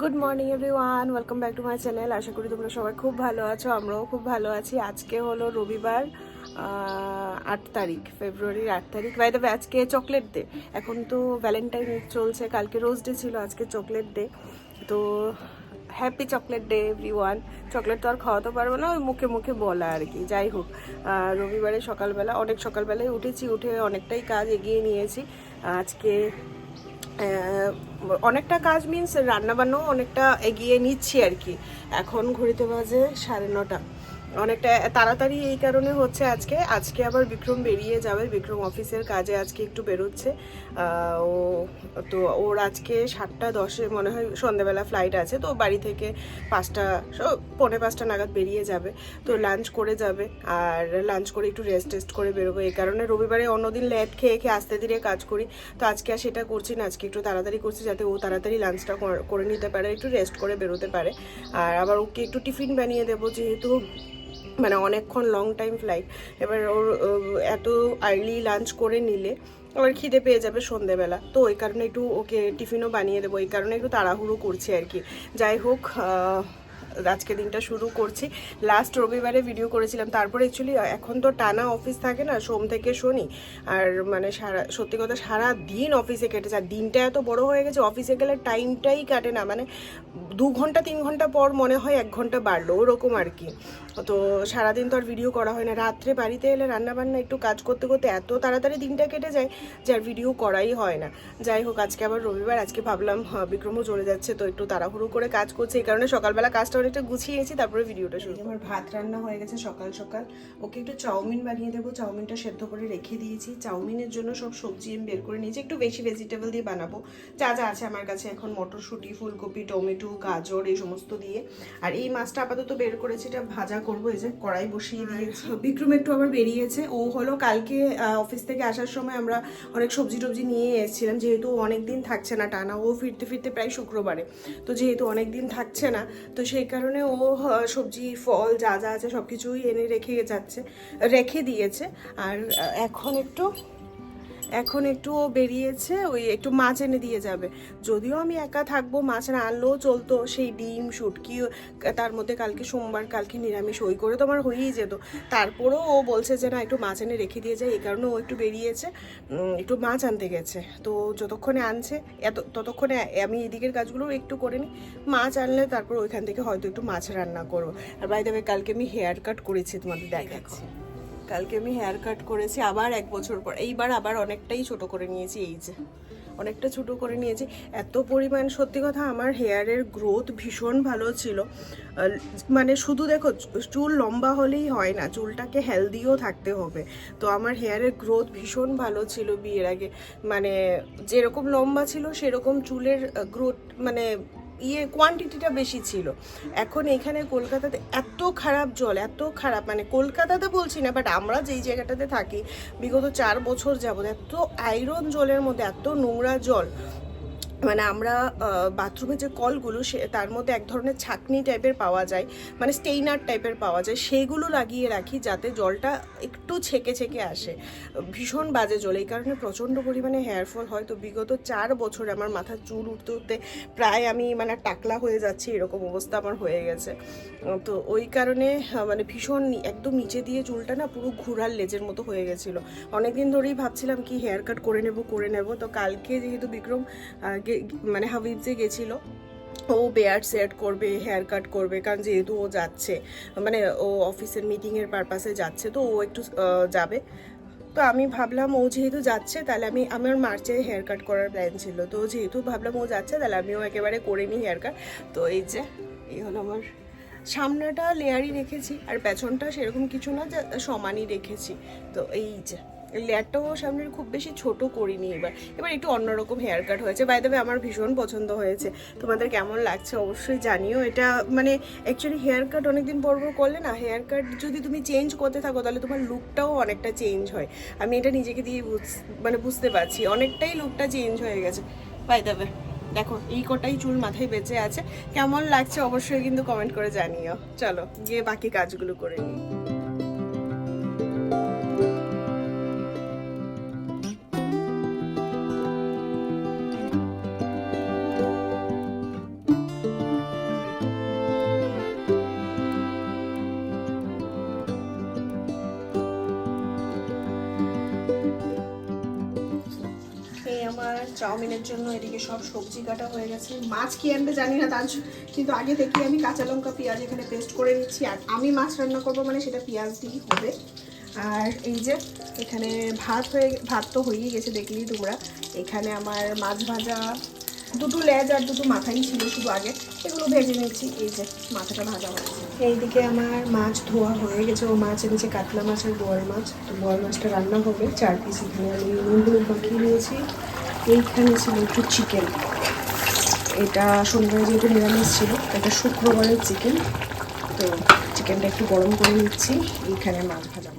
Good morning everyone welcome back to my channel আশা করি তোমরা সবাই খুব ভালো আছো, আমরাও খুব ভালো আছি। আজকে হলো রবিবার আট তারিখ, ফেব্রুয়ারির আট তারিখ। বাই দ্য আজকে চকলেট ডে এখন তো ভ্যালেন্টাইন চলছে, কালকে রোজ ডে ছিল, আজকে চকলেট ডে তো happy chocolate day everyone chocolate তো আর খাওয়াতে পারব না, ওই মুখে মুখে বলা আর কি। যাই হোক রবিবারে সকালবেলা, অনেক সকালবেলায় উঠেছি, উঠে অনেকটাই কাজ এগিয়ে নিয়েছি। আজকে অনেকটা কাজ মিনস রান্নাবান্নাও অনেকটা এগিয়ে নিচ্ছি আর কি। এখন ঘড়িতে বাজে সাড়ে নটা। অনেকটা তাড়াতাড়ি এই কারণে হচ্ছে আজকে। আজকে আবার বিক্রম বেরিয়ে যাবে, বিক্রম অফিসের কাজে আজকে একটু বেরোচ্ছে। ও তো ওর আজকে সাতটা দশে মনে হয় সন্ধ্যেবেলা ফ্লাইট আছে, তো বাড়ি থেকে পাঁচটা স- পৌনে পাঁচটা নাগাদ বেরিয়ে যাবে। তো লাঞ্চ করে যাবে আর লাঞ্চ করে একটু রেস্ট টেস্ট করে বেরোবো। এই কারণে রবিবারে অন্যদিন লেট খেয়ে খেয়ে আস্তে ধীরে কাজ করি। তো আজকে আর সেটা করছি না, আজকে একটু তাড়াতাড়ি করছি যাতে ও তাড়াতাড়ি লাঞ্চটা করে নিতে পারে, একটু রেস্ট করে বেরোতে পারে। আর আবার ওকে একটু টিফিন বানিয়ে দেবো, যেহেতু মানে অনেকক্ষণ লং টাইম ফ্লাইট এবার ওর এত আর্লি লাঞ্চ করে নিলে, আবার খিদে পেয়ে যাবে সন্ধেবেলা। তো ওই কারণে একটু ওকে টিফিনও বানিয়ে দেবো ওই কারণে একটু তাড়াহুড়ো করছি আর কি। যাই হোক আজকে দিনটা শুরু করছি। লাস্ট রবিবারে ভিডিও করেছিলাম। তারপরে অ্যাকচুয়ালি এখন তো টানা অফিস থাকে না সোম থেকে শনি। আর মানে সারা সত্যি কথা সারা দিন অফিসে কেটেছে। আর দিনটা এত বড় হয়ে গেছে অফিসে গেলে টাইমটাই কাটে না। মানে দু ঘণ্টা তিন ঘণ্টা পর মনে হয় এক ঘণ্টা বাড়লো ওরকম আর কি। তো সারাদিন তো আর ভিডিও করা হয় না। রাত্রে বাড়িতে এলে রান্না বান্না একটু কাজ করতে করতে এত তাড়াতাড়ি দিনটা কেটে যায় যে আর ভিডিও করাই হয় না। যাই হোক আজকে আবার রবিবার আজকে ভাবলাম হ্যাঁ, বিক্রমও চলে যাচ্ছে তো একটু তাড়াহুড়ো করে কাজ করছে। এই কারণে সকালবেলা কাজটা অনেকটা গুছিয়েছি তারপরে ভিডিওটা শুরু আমার ভাত রান্না হয়ে গেছে সকাল সকাল। ওকে একটু চাউমিন বানিয়ে দেবো চাউমিনটা সেদ্ধ করে রেখে দিয়েছি। চাউমিনের জন্য সব সবজি আমি বের করে নিয়েছি একটু বেশি ভেজিটেবল দিয়ে বানাবো। যা যা আছে আমার কাছে এখন মটরশুঁটি ফুলকপি টমেটো গাজর এই সমস্ত দিয়ে। আর এই মাছটা আপাতত বের করেছি এটা ভাজা করব এই যে কড়াই বসিয়ে দিয়েছি। বিক্রম একটু আবার বেরিয়েছে ও হলো কালকে অফিস থেকে আসার সময় আমরা অনেক সবজি টবজি নিয়ে এসেছিলাম যেহেতু অনেক দিন থাকছে না টানা ও ফিরতে ফিরতে প্রায় শুক্রবারে। তো যেহেতু অনেক দিন থাকছে না তো সেই কারণে ও সবজি, ফল যা যা আছে সব কিছুই এনে রেখে যাচ্ছে, রেখে দিয়েছে। আর এখন একটু এখন একটু ও বেরিয়েছে, ওই একটু মাছ এনে দিয়ে যাবে। যদিও আমি একা থাকব, মাছ না আনলেও চলতো সেই ডিম, শুটকি, তার মধ্যে কালকে সোমবার, কালকে নিরামিষ, ওই করে তো আমার হয়েই যেত। তারপরেও ও বলছে যে, না, একটু মাছ এনে রেখে দিয়ে যায় এই কারণে ও একটু বেরিয়েছে একটু মাছ আনতে গেছে। তো যতক্ষণে আনছে, এত, ততক্ষণে আমি এদিকের কাজগুলো একটু করে নিই। মাছ আনলে তারপর ওইখান থেকে হয়তো একটু মাছ রান্না করব। আর বাই দেবে কালকে আমি হেয়ার কাট করেছি তোমাদের দেখাচ্ছি। কালকে আমি হেয়ার কাট করেছি আবার এক বছর পর। এইবার আবার অনেকটাই ছোট করে নিয়েছি, এই যে। অনেকটা ছোট করে নিয়েছি। এত পরিমাণ, সত্যি কথা আমার হেয়ারের গ্রোথ ভীষণ ভালো ছিল। মানে শুধু দেখো, চুল লম্বা হলেই হয় না, চুলটাকে হেলদিও থাকতে হবে। তো আমার হেয়ারের গ্রোথ ভীষণ ভালো ছিল বিয়ের আগে। মানে যেরকম লম্বা ছিল, সেরকম চুলের গ্রোথ মানে ইয়ে কোয়ান্টিটিটা বেশি ছিল। এখন এখানে কলকাতাতে এত খারাপ জল, এত খারাপ মানে কলকাতাতে বলছি না বাট আমরা যেই জায়গাটাতে থাকি, বিগত চার বছর যাবত এত আয়রন জলের মধ্যে, এত নোংরা জল মানে আমরা বাথরুমের যে কলগুলো সে, তার মধ্যে এক ধরনের ছাকনি টাইপের পাওয়া যায় মানে স্টেইনার টাইপের পাওয়া যায় সেইগুলো লাগিয়ে রাখি যাতে জলটা একটু ছেকে ছেকে আসে। ভীষণ বাজে জল, এই কারণে প্রচণ্ড পরিমাণে হেয়ার ফল হয়। তো বিগত চার বছরে আমার মাথার চুল উঠতে উঠতে প্রায় আমি মানে টাকলা হয়ে যাচ্ছি, এরকম অবস্থা আমার হয়ে গেছে। তো ওই কারণে মানে ভীষণ একদম নিচে দিয়ে চুলটা না পুরো ঘুরার লেজের মতো হয়ে গেছিল। অনেকদিন ধরেই ভাবছিলাম কি হেয়ার কাট করে নেব করে নেব। তো কালকে যেহেতু বিক্রম মানে হাবিবজে গেছিল, ও বেয়ার সেট করবে হেয়ার কাট করবে, কারণ যেহেতু ও যাচ্ছে মানে ও অফিসের মিটিংয়ের পারপাসে যাচ্ছে, তো ও একটু যাবে। তো আমি ভাবলাম ও যেহেতু যাচ্ছে, তাহলে আমি, আমার মার্চে হেয়ার কাট করার প্ল্যান ছিল। তো যেহেতু ভাবলাম ও যাচ্ছে, তাহলে আমিও একেবারে করে নিই হেয়ার কাট তো এই যে, এই হলো আমার সামনেটা লেয়ারই রেখেছি, আর পেছনটা সেরকম কিছু না, যে সমানই রেখেছি। তো এই যে। লেয়ারটাও সামনের খুব বেশি ছোট করিনি এবার। এবার একটু অন্যরকম হেয়ার কাট হয়েছে। বাই দেবে আমার ভীষণ পছন্দ হয়েছে। তোমাদের কেমন লাগছে অবশ্যই জানিও। এটা মানে অ্যাকচুয়ালি হেয়ার কাট অনেকদিন পর পর করলে না হেয়ার কাট যদি তুমি চেঞ্জ করতে থাকো, তাহলে তোমার লুকটাও অনেকটা চেঞ্জ হয়। আমি এটা নিজেকে দিয়ে মানে বুঝতে পারছি। অনেকটাই লুকটা চেঞ্জ হয়ে গেছে। বাই দেবে দেখো, এই কটাই চুল মাথায় বেঁচে আছে। কেমন লাগছে অবশ্যই কিন্তু কমেন্ট করে জানিও। চলো, গিয়ে বাকি কাজগুলো করে নিই। চাউমিনের জন্য এদিকে সব সবজি কাটা হয়ে গেছে। মাছ কি আনবে জানি না, তার কিন্তু আগে থেকে আমি কাঁচা লঙ্কা, পেঁয়াজ এখানে পেস্ট করে নিচ্ছি। আর আমি মাছ রান্না করব মানে সেটা পেঁয়াজ দিয়েই হবে। আর এই যে এখানে ভাত হয়ে ভাত তো হয়েই গেছে দেখলেই তোমরা। এখানে আমার মাছ ভাজা, দুটো লেজ আর দুটো মাথাই ছিল শুধু আগে। এগুলো ভেজে নিচ্ছি। এই যে মাথাটা ভাজা হয়েছে। এইদিকে আমার মাছ ধোয়া হয়ে গেছে। ও মাছ এনেছে কাতলা মাছ আর বোয়াল মাছ। তো বোয়াল মাছটা রান্না হবে। চার পিস এখানে আমি নুন, হলুদ মাখিয়ে নিয়েছি। এইখানে ছিল একটু চিকেন এটা শনিবার যেহেতু নিরামিষ ছিল, এটা শুক্রবারের চিকেন তো চিকেনটা একটু গরম করে নিচ্ছি, এইখানে মাছ ভাজা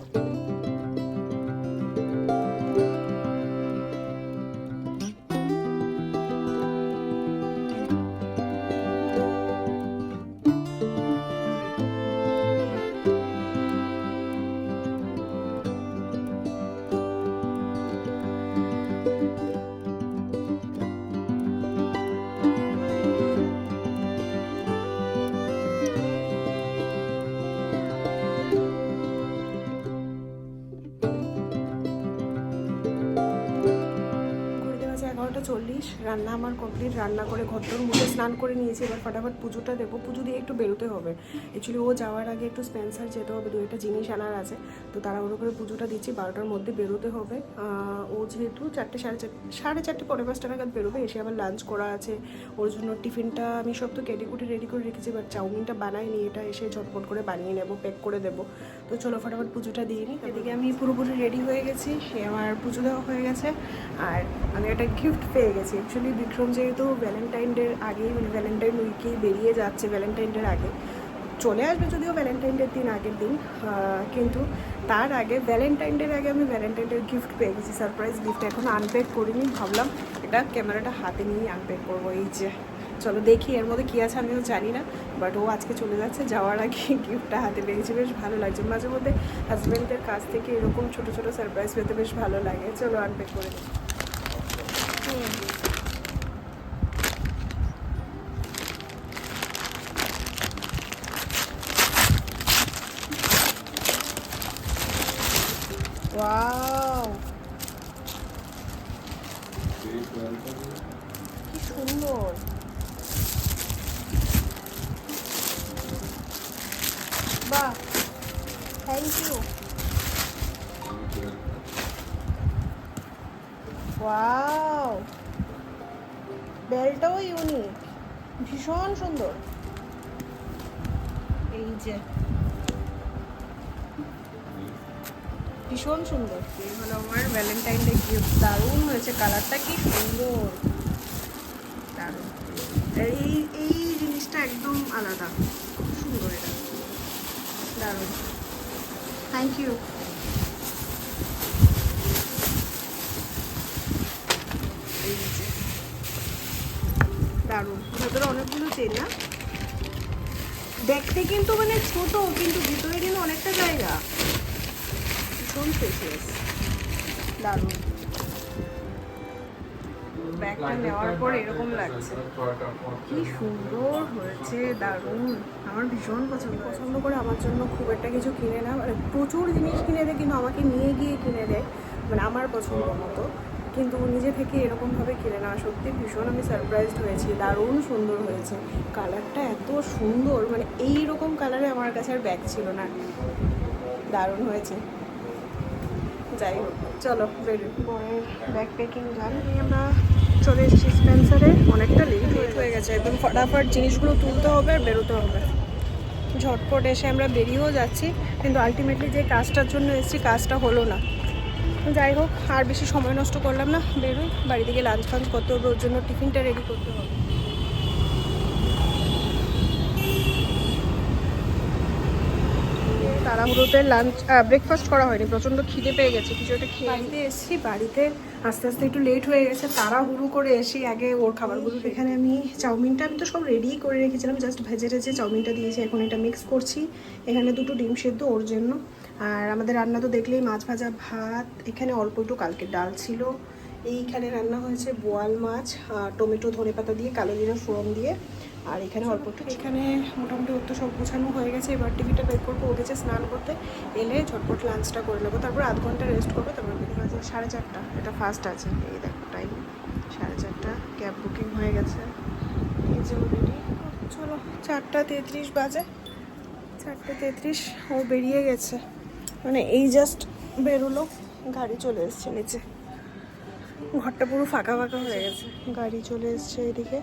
চল্লিশ রান্না আমার কমপ্লিট রান্না করে ঘরদোর মুখে স্নান করে নিয়েছি, এবার ফটাফট পুজোটা দেবো। পুজো দিয়ে একটু বেরোতে হবে। অ্যাকচুয়ালি ও যাওয়ার আগে একটু স্পেন্সার যেতে হবে, দু একটা জিনিস আনার আছে। তো তাড়াহুড়ো করে পুজোটা দিচ্ছি, বারোটার মধ্যে বেরোতে হবে। ও যেহেতু চারটে, সাড়ে চারটে সাড়ে চারটে পরে পাঁচটা নাগাদ বেরোবে, এসে আবার লাঞ্চ করা আছে। ওর জন্য টিফিনটা আমি সব তো কেটে কুটে রেডি করে রেখেছি এবার চাউমিনটা বানাইনি, এটা এসে ঝটপট করে বানিয়ে নেব প্যাক করে দেবো। তো চলো ফটাফট পুজোটা দিয়ে নিই। এদিকে আমি পুরোপুরি রেডি হয়ে গেছি, সে আমার পুজো দেওয়া হয়ে গেছে। আর আমি একটা গিফট পেয়ে গেছি। অ্যাকচুয়ালি বিক্রম যেহেতু ভ্যালেন্টাইন ডের আগেই মানে ভ্যালেন্টাইন উইকেই বেরিয়ে যাচ্ছে ভ্যালেন্টাইন ডের আগে। চলে আসবে যদিও ভ্যালেন্টাইন ডের দিন আগের দিন কিন্তু তার আগে ভ্যালেন্টাইন ডের আগে আমি ভ্যালেন্টাইন ডের গিফট পেয়ে গেছি। সারপ্রাইজ গিফট এখন আনপ্যাক করিনি। ভাবলাম এটা ক্যামেরাটা হাতে নিয়েই আনপ্যাক করব। এই যে। চলো দেখি, এর মধ্যে কী আছে আমিও জানি না বাট ও আজকে চলে যাচ্ছে, যাওয়ার আগে গিফটটা হাতে পেয়েছি, বেশ ভালো লাগছে। মাঝে মধ্যে হাজব্যান্ডের কাছ থেকে এরকম ছোটো ছোটো সারপ্রাইজ পেতে বেশ ভালো লাগে। চলো আনপ্যাক করে দিই হুম ওয়াও কি সুন্দর বাহ থ্যাংক ইউ ওয়াও বেলটাও ইউনিক ভীষণ সুন্দর। এই যে, ভীষণ সুন্দর। এই হলো আমার ভ্যালেন্টাইন ডে গিফট দারুণ হয়েছে কালারটা কি সুন্দর। দারুণ। এই এই জিনিসটা একদম আলাদা। দারুণ থ্যাংক ইউ দারুণ। ভেতরে অনেকগুলো চেন না দেখতে কিন্তু মানে ছোট কিন্তু ভিতরে কিন্তু অনেকটা জায়গা। ভীষণ স্পেশিয়াস দারুণ। ব্যাগটা নেওয়ার পর এরকম লাগছে। কি সুন্দর হয়েছে দারুণ। আমার ভীষণ পছন্দ পছন্দ করে আমার জন্য খুব একটা কিছু কিনে না। মানে প্রচুর জিনিস কিনে দেয়, কিন্তু আমাকে নিয়ে গিয়ে কিনে দেয়। মানে আমার পছন্দ মতো। কিন্তু নিজে থেকে এরকমভাবে কিনে না। সত্যি ভীষণ আমি সারপ্রাইজড হয়েছি। দারুণ সুন্দর হয়েছে। কালারটা এত সুন্দর। মানে এই রকম কালারে আমার কাছে আর ব্যাগ ছিল না। দারুণ হয়েছে। যাই হোক, চলো বেরো। পরের ব্যাগ প্যাকিং গান আমরা চলে এসেছি স্পেন্সারে অনেকটা লেট হয়ে গেছে। একদম ফটাফট জিনিসগুলো তুলতে হবে আর বেরোতে হবে। ঝটপট এসে আমরা বেরিয়েও যাচ্ছি, কিন্তু আলটিমেটলি যে কাজটার জন্য এসেছি, কাজটা হলো না। যাই হোক, আর বেশি সময় নষ্ট করলাম না। বেরোই বাড়ি থেকে লাঞ্চ ফাঞ্চ করতে হবে, ওর জন্য টিফিনটা রেডি করতে হবে। তাড়াহুড়োতে লাঞ্চ ব্রেকফাস্ট করা হয়নি প্রচণ্ড খিদে পেয়ে গেছে কিছু একটা খেয়ে বাড়িতে এসেছি বাড়িতে আস্তে আস্তে একটু লেট হয়ে গেছে তাড়াহুড়ো করে এসি আগে ওর খাবারগুলো এখানে আমি চাউমিনটা আমি তো সব রেডি করে রেখেছিলাম জাস্ট ভেজে টেজে চাউমিনটা দিয়েছি এখন এটা মিক্স করছি। এখানে দুটো ডিম সেদ্ধ ওর জন্য আর আমাদের রান্না তো দেখলেই মাছ ভাজা ভাত এখানে অল্প একটু কালকে ডাল ছিল। এইখানে রান্না হয়েছে বোয়াল মাছ টমেটো ধনে পাতা দিয়ে কালো জিরা ফোড়ন দিয়ে আর এখানে অল্প একটু এখানে মোটামুটি ওর তো সব গোছানো হয়ে গেছে। এবার টিভিটা বের করব ও গেছে স্নান করতে এলে ঝটপট লাঞ্চটা করে নেব। তারপর আধ ঘণ্টা রেস্ট করব। তারপর বেরিয়ে বাজে সাড়ে চারটা। এটা ফার্স্ট আছে। এই দেখো টাইম সাড়ে চারটা। ক্যাব বুকিং হয়ে গেছে। এই যে রেডি চলো চারটা তেত্রিশ বাজে। চারটে তেত্রিশ। ও বেরিয়ে গেছে। মানে এই জাস্ট বেরোলো। গাড়ি চলে এসছে নিচে। ঘরটা পুরো ফাঁকা ফাঁকা হয়ে গেছে। গাড়ি চলে এসছে এদিকে।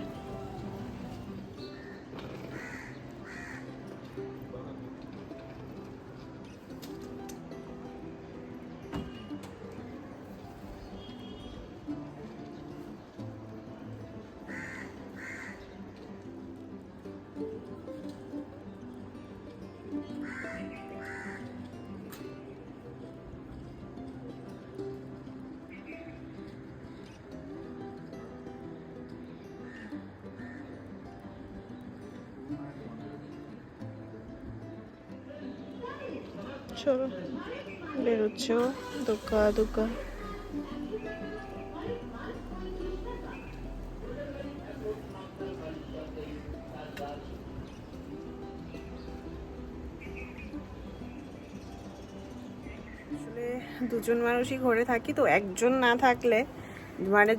চলো, বেরোচ্ছে দোকা দোকা দুজন মানুষই ঘরে থাকি তো, একজন না থাকলে মানে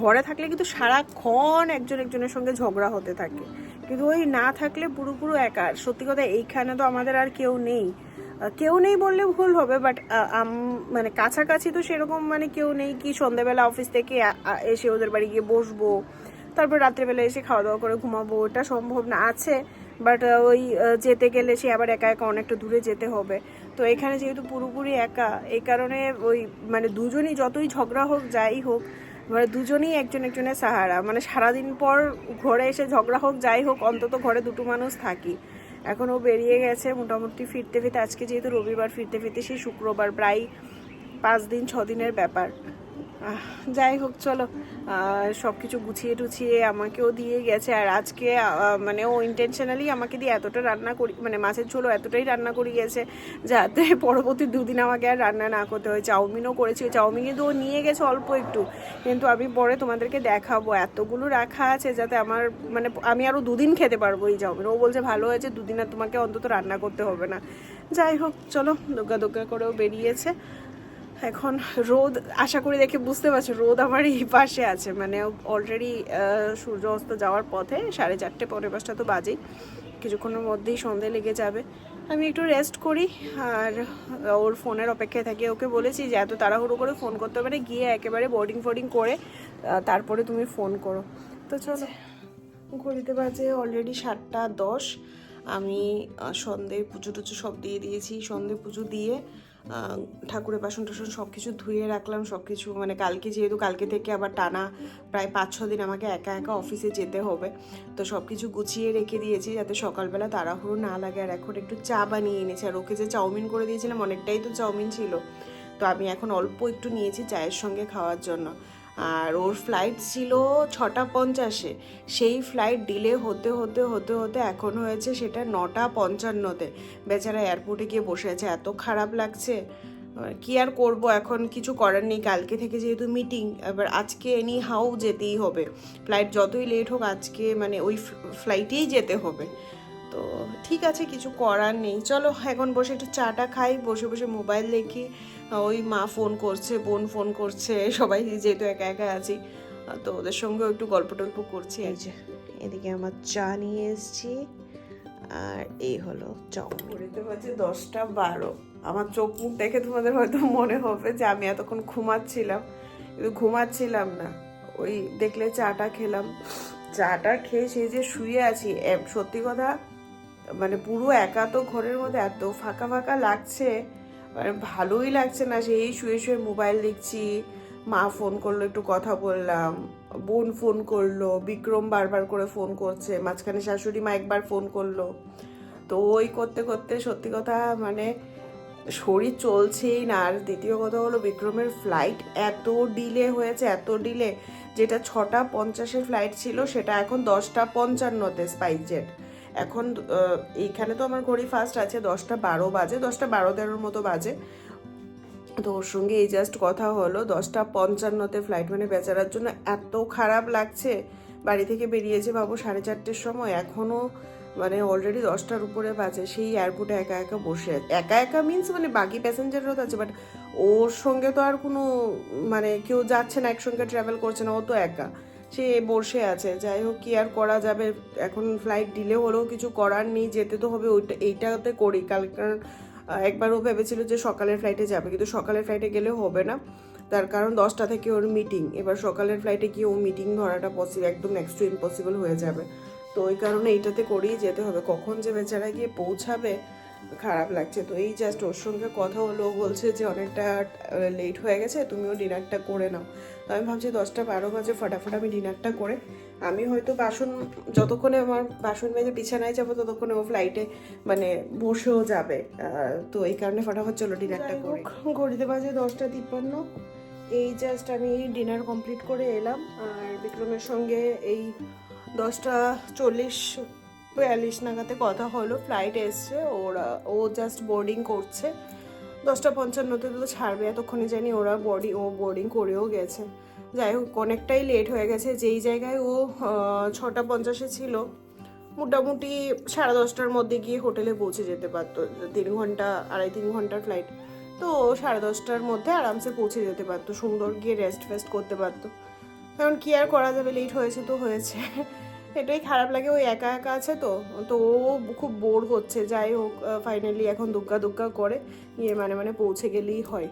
ঘরে থাকলে কিন্তু সারাক্ষণ একজন একজনের সঙ্গে ঝগড়া হতে থাকে। কিন্তু ওই না থাকলে পুরো পুরো একা। সত্যি কথা, এইখানে তো আমাদের আর কেউ নেই। কেউ নেই বললে ভুল হবে বাট মানে কাছাকাছি তো সেরকম মানে কেউ নেই কি সন্ধ্যাবেলা অফিস থেকে এসে ওদের বাড়ি গিয়ে বসবো, তারপর রাত্রেবেলা এসে খাওয়া দাওয়া করে ঘুমাবো, ওটা সম্ভব না, আছে বাট ওই যেতে গেলে সে আবার একা একা অনেকটা দূরে যেতে হবে। তো এখানে যেহেতু পুরোপুরি একা এই কারণে ওই মানে দুজনই যতই ঝগড়া হোক, যাই হোক মানে দুজনেই একজন একজনের সাহারা মানে সারাদিন পর ঘরে এসে ঝগড়া হোক, যাই হোক, অন্তত ঘরে দুটো মানুষ থাকি। এখন ও বেরিয়ে গেছে মোটামুটি ফিরতে ফিরতে। আজকে যেহেতু রবিবার ফিরতে ফিরতে, সেই শুক্রবার প্রায় পাঁচ দিন, ছ দিনের ব্যাপার। যাই হোক, চলো। সব কিছু গুছিয়ে টুছিয়ে আমাকেও দিয়ে গেছে। আর আজকে মানে ও ইন্টেনশনালি আমাকে দিয়ে এতটা রান্না করি মানে মাছের ঝোলও এতটাই রান্না করে গেছে, যাতে পরবর্তী দুদিন আমাকে আর রান্না না করতে হয়। চাউমিনও করেছি। চাউমিন কিন্তু ও নিয়ে গেছে অল্প একটু। কিন্তু আমি পরে তোমাদেরকে দেখাবো। এতগুলো রাখা আছে যাতে আমার মানে আমি আরও দুদিন খেতে পারব এই চাউমিন। ও বলছে, ভালো হয়েছে, দুদিন আর তোমাকে অন্তত রান্না করতে হবে না। যাই হোক, চলো। দোকা দোকা করেও বেরিয়েছে। এখন রোদ, আশা করি দেখে বুঝতে পারছ, রোদ আমার এই পাশে আছে। মানে অলরেডি সূর্য অস্ত যাওয়ার পথে সাড়ে চারটে পরে পাঁচটা তো বাজেই। কিছুক্ষণের মধ্যেই সন্ধে লেগে যাবে। আমি একটু রেস্ট করি, আর ওর ফোনের অপেক্ষায় থাকি। ওকে বলেছি যে এত তাড়াহুড়ো করে ফোন করতে হবে না, গিয়ে একেবারে বোর্ডিং ফোর্ডিং করে তারপরে তুমি ফোন করো। তো চলো, ঘড়িতে বাজে অলরেডি সাতটা দশ। আমি সন্ধে পুজো টুজো সব দিয়ে দিয়েছি। সন্ধে পুজো দিয়ে ঠাকুরের বাসন টাসন সব কিছু ধুয়ে রাখলাম সব কিছু মানে কালকে যেহেতু কালকে থেকে আবার টানা প্রায় পাঁচ ছ দিন আমাকে একা একা অফিসে যেতে হবে, তো সব কিছু গুছিয়ে রেখে দিয়েছি যাতে সকালবেলা তাড়াহুড়ো না লাগে। আর এখন একটু চা বানিয়ে এনেছি, আর ওকে যে চাউমিন করে দিয়েছিলাম, অনেকটাই তো চাউমিন ছিল। তো আমি এখন অল্প একটু নিয়েছি চায়ের সঙ্গে খাওয়ার জন্য। আর ওর ফ্লাইট ছিল ছটা পঞ্চাশে। সেই ফ্লাইট ডিলে হতে হতে হতে হতে এখন হয়েছে সেটা নটা পঞ্চান্নতে। বেচারা এয়ারপোর্টে গিয়ে বসে আছে, এত খারাপ লাগছে। কি আর করব এখন? কিছু করার নেই, কালকে থেকে যেহেতু মিটিং এবার আজকে এনি হাউ যেতেই হবে। ফ্লাইট যতই লেট হোক, আজকে মানে ওই ফ্লাইটেই যেতে হবে। তো ঠিক আছে কিছু করার নেই। চলো এখন বসে একটু চাটা খাই বসে বসে মোবাইল দেখি। ওই মা ফোন করছে বোন ফোন করছে সবাই যেহেতু একা একা আছি তো ওদের সঙ্গেও একটু গল্প টল্প করছি। এই যে এদিকে আমার চা নিয়ে এসেছি আর এই হলো চাউমিন। ঘড়িতে বাজে দশটা বারো। আমার চোখ মুখ দেখে তোমাদের হয়তো মনে হবে যে আমি এতক্ষণ ঘুমাচ্ছিলাম। কিন্তু ঘুমাচ্ছিলাম না। ওই দেখলে চাটা খেলাম। চাটা খেয়ে সেই যে শুয়ে আছি সত্যি কথা মানে পুরো একা তো ঘরের মধ্যে এত ফাঁকা ফাঁকা লাগছে মানে ভালোই লাগছে না। সেই শুয়ে শুয়ে মোবাইল দেখছি, মা ফোন করল, একটু কথা বললাম, বোন ফোন করল, বিক্রম বারবার করে ফোন করছে, মাঝখানে শাশুড়ি মা একবার ফোন করল। তো ওই করতে করতে সত্যি কথা মানে শরীর চলছেই না। আর দ্বিতীয় কথা হলো বিক্রমের ফ্লাইট এত ডিলে হয়েছে, এত ডিলে যেটা ছটা পঞ্চাশের ফ্লাইট ছিল, সেটা এখন দশটা পঞ্চান্নতে স্পাইস জেট এখন এইখানে তো আমার ঘড়ি ফার্স্ট আছে দশটা বারো বাজে, দশটা বারো তেরোর মতো বাজে। তো ওর সঙ্গে এই জাস্ট কথা হলো, দশটা পঞ্চান্নতে ফ্লাইট মানে বেচারার জন্য এত খারাপ লাগছে। বাড়ি থেকে বেরিয়েছে বাবু সাড়ে চারটের সময় এখনও মানে অলরেডি দশটার উপরে বাজে, সেই এয়ারপোর্টে একা একা বসে আছে। একা একা মিন্স মানে বাকি প্যাসেঞ্জাররাও তো আছে বাট ওর সঙ্গে তো আর কোনো মানে কেউ যাচ্ছে না, একসঙ্গে ট্রাভেল করছে না, ও তো একা। সে বসে আছে। যাই হোক কি আর করা যাবে? এখন ফ্লাইট ডিলে হলেও কিছু করার নেই যেতে তো হবে ওইটা এইটাতে করি। কাল কারণ আহ, একবার ও ভেবেছিল যে সকালের ফ্লাইটে যাবে কিন্তু সকালের ফ্লাইটে গেলে হবে না। তার কারণ দশটা থেকে ওর মিটিং এবার সকালের ফ্লাইটে গিয়ে ও মিটিং ধরাটা পসিবল একদম নেক্সট টু ইম্পসিবল হয়ে যাবে। তো ওই কারণে এইটাতে করেই যেতে হবে। কখন যে বেচারা গিয়ে পৌঁছাবে খারাপ লাগছে। তো এই জাস্ট ওর সঙ্গে কথা হলো বলছে যে অনেকটা লেট হয়ে গেছে তুমিও ডিনারটা করে নাও। তো আমি ভাবছি দশটা বারো বাজে ফটাফট আমি ডিনারটা করে আমি হয়তো বাসন যতক্ষণে আমার বাসন মেজে বিছানায় যাব ততক্ষণে ও ফ্লাইটে মানে বসেও যাবে। তো এই কারণে ফটাফট চলো ডিনারটা করি। ঘড়িতে বাজে দশটা তিপ্পান্ন। এই জাস্ট আমি ডিনার কমপ্লিট করে এলাম। আর বিক্রমের সঙ্গে এই দশটা চল্লিশ বিয়াল্লিশ নাগাতে কথা হলো ফ্লাইট এসছে, ওরা, ও জাস্ট বোর্ডিং করছে। দশটা পঞ্চান্নতে তো ছাড়বে, এতক্ষণে জানি ওরা বডি ও বোর্ডিং করেও গেছে। যাই হোক, অনেকটাই লেট হয়ে গেছে, যেই জায়গায় ও ছটা পঞ্চাশে ছিল, মোটামুটি সাড়ে দশটার মধ্যে গিয়ে হোটেলে পৌঁছে যেতে পারতো, তিন ঘণ্টা, আড়াই তিন ঘণ্টার ফ্লাইট তো সাড়ে দশটার মধ্যে আরামসে পৌঁছে যেতে পারতো, সুন্দর গিয়ে রেস্ট ফেস্ট করতে পারতো। কারণ কি আর করা যাবে লেট হয়েছে তো হয়েছে। এটাই খারাপ লাগে ওই একা একা আছে তো তো ও খুব বোর হচ্ছে। যাই হোক ফাইনালি এখন দুগ্গা দুগ্গা করে গিয়ে মানে মানে পৌঁছে গেলেই হয়।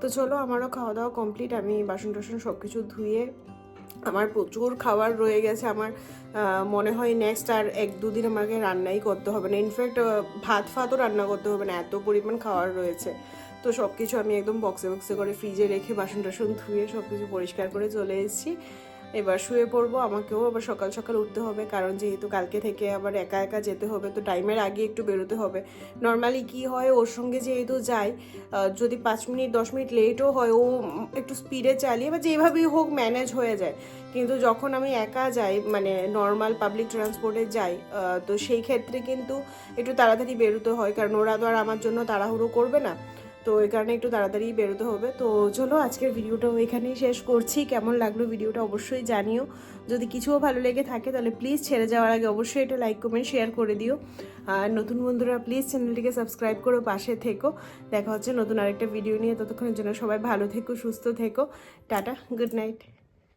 তো চলো, আমারও খাওয়া দাওয়া কমপ্লিট আমি বাসন টাসন সব কিছু ধুয়ে, আমার প্রচুর খাবার রয়ে গেছে আমার মনে হয় নেক্সট আর এক দুদিন আমাকে রান্নাই করতে হবে না। ইনফ্যাক্ট ভাত ফাতও রান্না করতে হবে না, এত পরিমাণ খাবার রয়েছে। তো সব কিছু আমি একদম বক্সে বক্সে করে ফ্রিজে রেখে বাসন টাসন ধুয়ে সব কিছু পরিষ্কার করে চলে এসেছি। এবার শুয়ে পড়ব, আমাকেও আবার সকাল সকাল উঠতে হবে, কারণ যেহেতু কালকে থেকে আবার একা একা যেতে হবে, তো টাইমের আগে একটু বেরোতে হবে। নর্মালি কি হয়, ওর সঙ্গে যেহেতু যাই যদি পাঁচ মিনিট, দশ মিনিট লেটও হয়, ও একটু স্পিডে চালিয়ে বা যেভাবেই হোক ম্যানেজ হয়ে যায়। কিন্তু যখন আমি একা যাই মানে নর্মাল পাবলিক ট্রান্সপোর্টে যাই তো সেই ক্ষেত্রে কিন্তু একটু তাড়াতাড়ি বেরোতে হয়, কারণ ওরা তো আর আমার জন্য তাড়াহুড়ো করবে না। তো এই কারণে একটু তাড়াতাড়ি বেরোতে হবে। তো চলো আজকের ভিডিওটাও এখানেই শেষ করছি। কেমন লাগল ভিডিওটা অবশ্যই জানিও। যদি কিছুও ভালো লেগে থাকে তাহলে প্লিজ ছেড়ে যাওয়ার আগে অবশ্যই এটা লাইক কমেন্ট শেয়ার করে দিও। আর নতুন বন্ধুরা প্লিজ চ্যানেলটিকে সাবস্ক্রাইব করো, পাশে থেকো। দেখা হচ্ছে নতুন আরেকটা ভিডিও নিয়ে। ততক্ষণের জন্য সবাই ভালো থেকো, সুস্থ থেকো। Tata good night